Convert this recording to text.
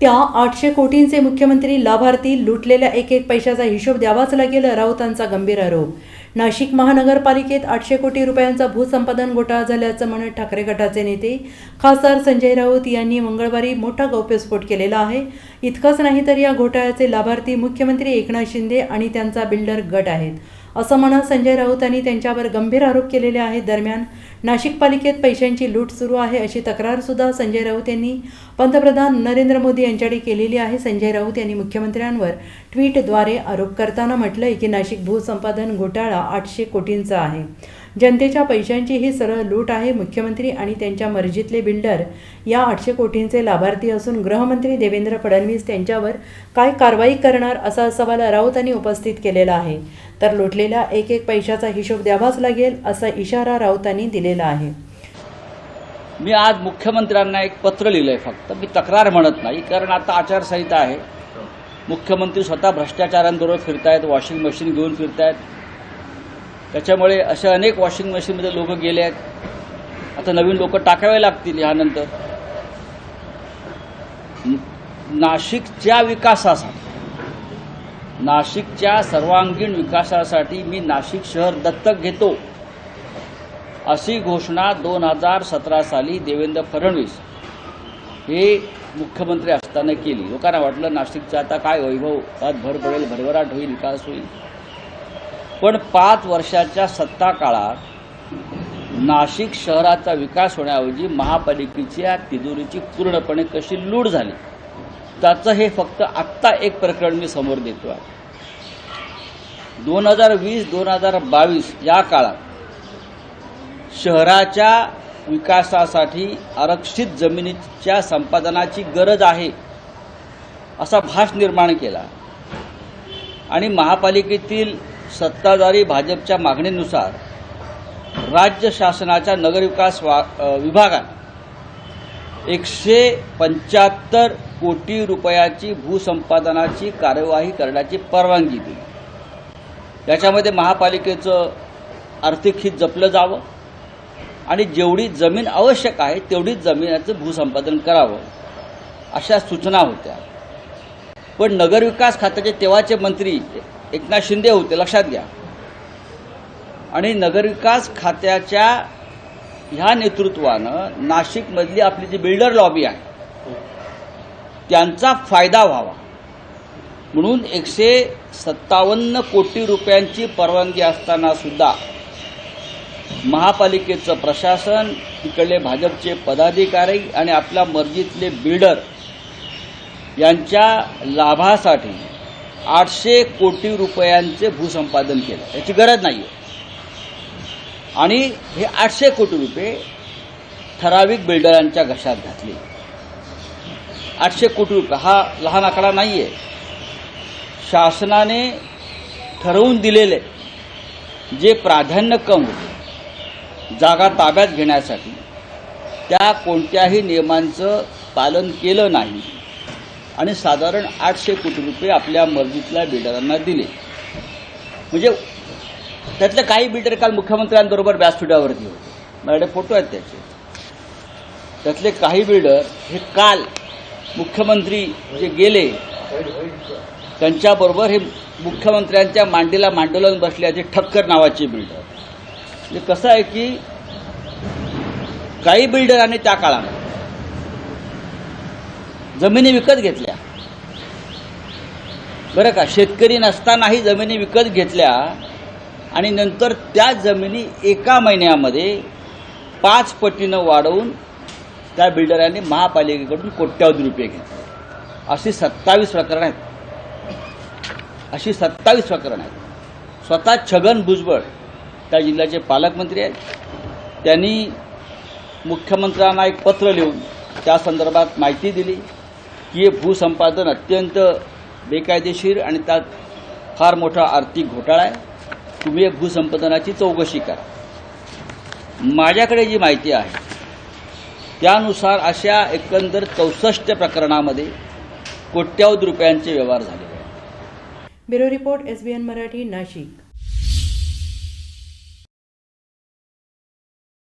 त्या आठशे कोटींचे मुख्यमंत्री लाभार्थी लुटलेल्या एक एक पैशाचा हिशोब द्यावाच लागेल राऊतांचा गंभीर आरोप. नाशिक महानगरपालिकेत आठशे कोटी रुपयांचा भूसंपादन घोटाळा झाल्याचं म्हणत ठाकरे गटाचे नेते खासदार संजय राऊत यांनी मंगळवारी मोठा गौप्यस्फोट केलेला आहे. इतकंच नाही तर या घोटाळ्याचे लाभार्थी मुख्यमंत्री एकनाथ शिंदे आणि त्यांचा बिल्डर गट आहेत. असं म्हणत संजय राऊतांनी त्यांच्यावर गंभीर आरोप केलेले आहेत. दरम्यान नाशिक पालिकेत पैशांची लूट सुरू आहे अशी तक्रारसुद्धा संजय राऊत यांनी पंतप्रधान नरेंद्र मोदी यांच्याकडे केलेली आहे. संजय राऊत यांनी मुख्यमंत्र्यांवर ट्विटद्वारे आरोप करताना म्हटलंय की नाशिक भूसंपादन घोटाळा आठशे कोटींचा आहे. जनतेच्या पैशांची ही सरळ लूट आहे. मुख्यमंत्री आणि त्यांच्या मर्जीतले बिल्डर या आठशे कोटींचे लाभार्थी असून गृहमंत्री देवेंद्र फडणवीस त्यांच्यावर काय कारवाई करणार असा सवाल राऊतांनी उपस्थित केलेला आहे. तर लुटलेल्या एक एक पैशाचा हिशोब द्यावाच लागेल असा इशारा राऊतांनी दिलेला आहे. मी आज मुख्यमंत्र्यांना एक पत्र लिहिलं आहे फक्त. मी तक्रार म्हणत नाही कारण आता आचारसंहिता आहे. मुख्यमंत्री स्वतः भ्रष्टाचारांबरोबर फिरतायत वॉशिंग मशीन घेऊन फिरतायत. त्याच्यामुळे असे अनेक वॉशिंग मशीनमध्ये लोक गेले आहेत. आता नवीन लोक टाकावे लागतील ह्यानंतर. नाशिकच्या विकासासाठी. नाशिकच्या सर्वांगीण विकासासाठी मी नाशिक शहर दत्तक घेतो. अशी घोषणा दोन हजार सतरा साली देवेंद्र फडणवीस हे मुख्यमंत्री असताना केली. लोकांना वाटलं नाशिकचा आता काय वैभव भर पडेल भरभराट होईल विकास होईल. पाच वर्षाच्या सत्ता काळात नाशिक शहराचा विकास होण्याऐवजी महापालिकेच्या तिजोरीची पूर्णपणे कशी लूट झाली त्याचं हे फक्त आत्ता एक प्रकरण मी समोर देतो आहे. दोन हजार वीस दोन हजार बावीस या काळात शहराच्या विकासासाठी आरक्षित जमिनीच्या संपादनाची गरज आहे असा भास निर्माण केला. आणि महापालिकेतील सत्ताधारी भाजपच्या मागणीनुसार राज्य शासनाच्या नगरविकास वा अ, एकशे पंच्याहत्तर कोटी रुपयाची भूसंपादनाची कार्यवाही करण्याची परवानगी दिली. त्याच्यामध्ये महापालिकेचं आर्थिक हित जपलं जावं आणि जेवढी जमीन आवश्यक आहे तेवढीच जमिनीचं भूसंपादन करावं अशा सूचना होत्या. पण नगरविकास खात्याचे तेव्हाचे मंत्री एकनाथ शिंदे होते लक्षात घ्या. आणि नगरविकास खात्याच्या ह्या नेतृत्वानं नाशिकमधली आपली जी बिल्डर लॉबी आहे त्यांचा फायदा व्हावा. म्हणून एकशे सत्तावन्न कोटी रुपयांची परवानगी असताना सुद्धा महापालिकेचं प्रशासन तिकडले भाजपचे पदाधिकारी आणि आपल्या मर्जीतले बिल्डर यांच्या लाभासाठी आठशे कोटी रुपयांचे भूसंपादन केलं. याची गरज नाही आहे आणि हे आठशे कोटी रुपये ठराविक बिल्डरांच्या घशात घातले. आठशे कोटी रुपये. हा लहान आकडा नाही आहे शासनाने ठरवून दिलेले जे प्राधान्यक्रम होते जागा ताब्यात घेण्यासाठी त्या कोणत्याही नियमांचं पालन केलं नाही. आणि साधारण आठशे कोटी रुपये आपल्या मर्जीतल्या बिल्डरांना दिले. म्हणजे त्यातले काही बिल्डर काल मुख्यमंत्र्यांबरोबर व्यासपीठावरती होते. माझ्याकडे फोटो आहेत त्याचे. त्यातले काही बिल्डर हे काल मुख्यमंत्री जे गेले त्यांच्याबरोबर हे मुख्यमंत्र्यांच्या मांडीला मांडोलन बसल्याचे ठक्कर नावाचे बिल्डर. म्हणजे कसं आहे की काही बिल्डरांनी त्या काळात जमिनी विकत घेतल्या. बरं का? शेतकरी नसतानाही जमिनी विकत घेतल्या आणि नंतर त्या जमिनी एका महिन्यामध्ये पाच पटीनं वाढवून त्या बिल्डरांनी महापालिकेकडून कोट्यावधी रुपये घेतले. अशी सत्तावीस प्रकरणं आहेत. अशी सत्तावीस प्रकरणं आहेत. स्वतः छगन भुजबळ त्या जिल्ह्याचे पालकमंत्री आहेत. त्यांनी मुख्यमंत्र्यांना एक पत्र लिहून त्या संदर्भात माहिती दिली. की हे भूसंपादन अत्यंत बेकायदेशीर आणि त्यात फार मोठा आर्थिक घोटाळा आहे. तुम्ही हे भूसंपादनाची चौकशी करा. माझ्याकडे जी माहिती आहे त्यानुसार अशा एकंदर चौसष्ट प्रकरणामध्ये कोट्यावधी रुपयांचे व्यवहार झाले आहेत. Bureau report S B N Marathi Nashik.